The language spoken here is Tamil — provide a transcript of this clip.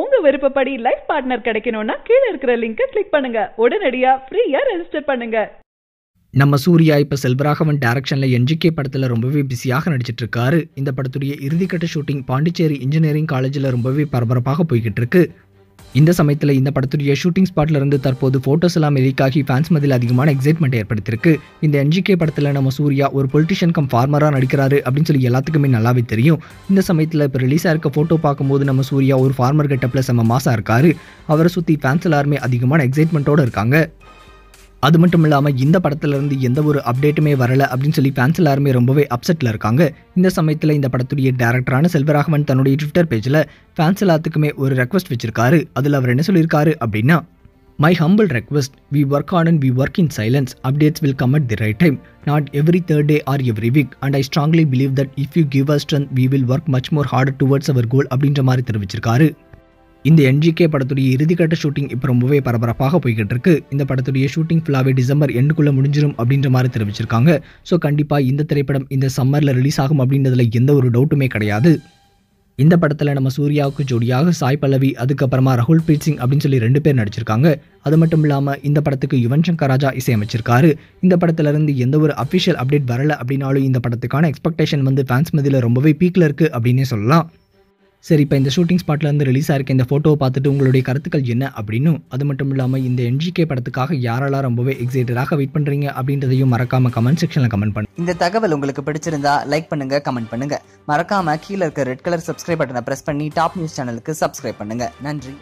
உங்க விருப்பப்படி லைஃப் பார்ட்னர் கிடைக்கணும்னா கீழே இருக்கிற லிங்கை கிளிக் பண்ணுங்க. உடனடியா ஃப்ரீயா ரெஜிஸ்டர் பண்ணுங்க. நம்ம சூர்யா இப்போ செல்வராகவன் டேரக்ஷனில் என்ஜிகே படத்தில் ரொம்பவே பிஸியாக நடிச்சிட்டு இருக்காரு. இந்த படத்துடைய இறுதிக்கட்ட ஷூட்டிங் பாண்டிச்சேரி இன்ஜினியரிங் காலேஜில் ரொம்பவே பரபரப்பாக போய்கிட்டு இருக்கு. இந்த சமயத்தில் இந்த படத்துடைய ஷூட்டிங் ஸ்பாட்ல இருந்து தற்போது ஃபோட்டோஸ் எல்லாம் லீக் ஆகி ஃபேன்ஸ் மதியில் அதிகமான எக்ஸைட்மெண்ட் ஏற்படுத்தியிருக்கு. இந்த என்ஜிகே படத்தில் நம்ம சூர்யா ஒரு பொலிட்டிஷியன் கம் ஃபார்மராக நடிக்கிறாரு அப்படின்னு சொல்லி எல்லாத்துக்குமே நல்லாவே தெரியும். இந்த சமயத்தில் இப்போ ரிலீஸ் ஆயிருக்க ஃபோட்டோ பார்க்கும்போது நம்ம சூர்யா ஒரு ஃபார்மர் கெட்டப்பில் செம்ம மாசாக இருக்காரு. அவரை சுற்றி ஃபேன்ஸ் எல்லாருமே அதிகமான எக்ஸைட்மெண்ட்டோட இருக்காங்க. அது மட்டும் இல்லாமல் இந்த படத்திலிருந்து எந்த ஒரு அப்டேட்டுமே வரல அப்படின்னு சொல்லி ஃபேன்ஸ் எல்லாருமே ரொம்பவே அப்செட்டில் இருக்காங்க. இந்த சமயத்தில் இந்த படத்துடைய டேரக்டரான செல்வராகவன் தன்னுடைய ட்விட்டர் பேஜில் ஃபேன்ஸ் எல்லாத்துக்குமே ஒரு ரெக்வஸ்ட் வச்சிருக்காரு. அதில் அவர் என்ன சொல்லியிருக்காரு அப்படின்னா my humble request we work on and we work in silence updates will come at the right time not every third day or every week and I strongly believe that if you give a strength we will work much more harder towards our goal அப்படின்ற மாதிரி தெரிவிச்சிருக்காரு. இந்த என்ஜிகே படத்துடைய இறுதிக்கட்ட ஷூட்டிங் இப்போ ரொம்பவே பரபரப்பாக போய்கிட்டு இருக்கு இந்த படத்துடைய ஷூட்டிங் ஃபுல்லாகவே டிசம்பர் எண்டுக்குள்ளே முடிஞ்சிடும் அப்படின்ற மாதிரி தெரிவிச்சிருக்காங்க. ஸோ கண்டிப்பாக இந்த திரைப்படம் இந்த சம்மரில் ரிலீஸ் ஆகும் அப்படின்றதுல எந்த ஒரு டவுட்டுமே கிடையாது. இந்த படத்தில் நம்ம சூர்யாவுக்கு ஜோடியாக சாய் பல்லவி அதுக்கப்புறமா ரகுல் பிரீத் சிங் அப்படின்னு சொல்லி ரெண்டு பேர் நடிச்சிருக்காங்க. அது மட்டும் இல்லாமல் இந்த படத்துக்கு யுவன் சங்கர் ராஜா இசையமைச்சிருக்காரு. இந்த படத்துலேருந்து எந்த ஒரு அஃபிஷியல் அப்டேட் வரல அப்படின்னாலும் இந்த படத்துக்கான எக்ஸ்பெக்டேஷன் வந்து ஃபேன்ஸ் மதியில் ரொம்பவே பீக்கில் இருக்குது அப்படின்னே சொல்லலாம். சரி இப்போ இந்த ஷூட்டிங் ஸ்பாட்லேருந்து ரிலீஸ் ஆகிருக்க இந்த ஃபோட்டோவை பார்த்துட்டு உங்களுடைய கருத்துக்கள் என்ன அப்படின்னும் அது மட்டும் இல்லாமல் இந்த என்ஜிகே படத்துக்காக யாரெல்லாம் ரொம்பவே எக்ஸைட்டடாக வெயிட் பண்ணுறீங்க அப்படின்றதையும் மறக்காம கமெண்ட் செக்ஷனில் கமெண்ட் பண்ணுங்க இந்த தகவல் உங்களுக்கு பிடிச்சிருந்தா லைக் பண்ணுங்க கமெண்ட் பண்ணுங்க. மறக்காம கீழே இருக்க ரெட் கலர் சப்ஸ்கிரைப் பட்டனை பிரஸ் பண்ணி டாப் நியூஸ் சேனலுக்கு சப்ஸ்கிரைப் பண்ணுங்க. நன்றி